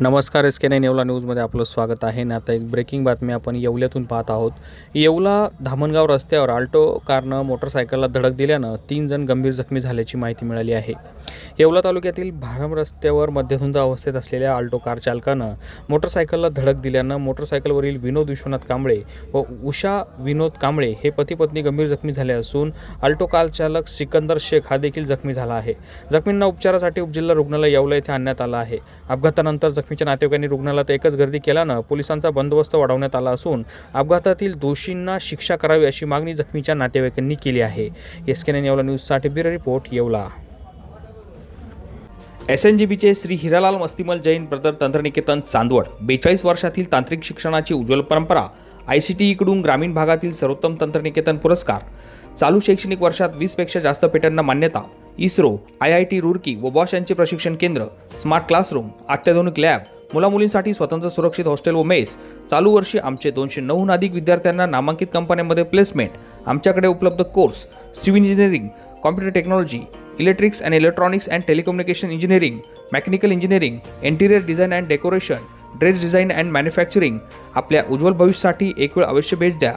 नमस्कार S K nine Yeola न्यूजमध्ये आपलं स्वागत आहे. ना आता एक ब्रेकिंग बातमी आपण येवल्यातून पाहत आहोत. येवला धामणगाव रस्त्यावर आल्टो कारनं मोटरसायकलला धडक दिल्यानं तीन जण गंभीर जखमी झाल्याची माहिती मिळाली आहे. येवला तालुक्यातील भारम रस्त्यावर मध्यधुंद अवस्थेत असलेल्या आल्टो कार चालकानं मोटरसायकलला धडक दिल्यानं मोटरसायकलवरील विनोद विश्वनाथ कांबळे व उषा विनोद कांबळे हे पती पत्नी गंभीर जखमी झाले असून आल्टो कार चालक सिकंदर शेख हा देखील जखमी झाला आहे. जखमींना उपचारासाठी उपजिल्हा रुग्णालय येवला येथे आणण्यात आलं आहे. अपघातानंतर जखमीच्या नातेवाईकांनी रुग्णालयात एकच गर्दी केल्यानं पोलिसांचा बंदोबस्त वाढवण्यात आला असून अपघातातील दोषींना शिक्षा करावी अशी मागणी जखमीच्या नातेवाईकांनी केली आहे. एस के येवला न्यूजसाठी bureau report Yeola. S N G बीचे श्री हिरालाल मस्तिमल जैन ब्रदर तंत्रनिकेतन चांदवड बेचाळीस वर्षातील तांत्रिक शिक्षणाची उज्ज्वल परंपरा आय सी टी ईकडून ग्रामीण भागातील सर्वोत्तम तंत्रनिकेतन पुरस्कार चालू शैक्षणिक वर्षात वीसपेक्षा जास्त पेट्यांना मान्यता ISRO I I T Roorkee व बॉश यांचे प्रशिक्षण केंद्र स्मार्ट क्लासरूम अत्याधुनिक लॅब मुलामुलींसाठी स्वतंत्र सुरक्षित हॉस्टेल व मेस चालू वर्षी आमचे दोनशे नऊहून अधिक विद्यार्थ्यांना नामांकित कंपन्यांमध्ये प्लेसमेंट आमच्याकडे उपलब्ध course civil engineering computer technology electrics and electronics and telecommunication engineering mechanical engineering interior design and decoration dress design and manufacturing आपल्या उज्ज्वल भविष्यासाठी एक वेळ अवश्य भेट द्या.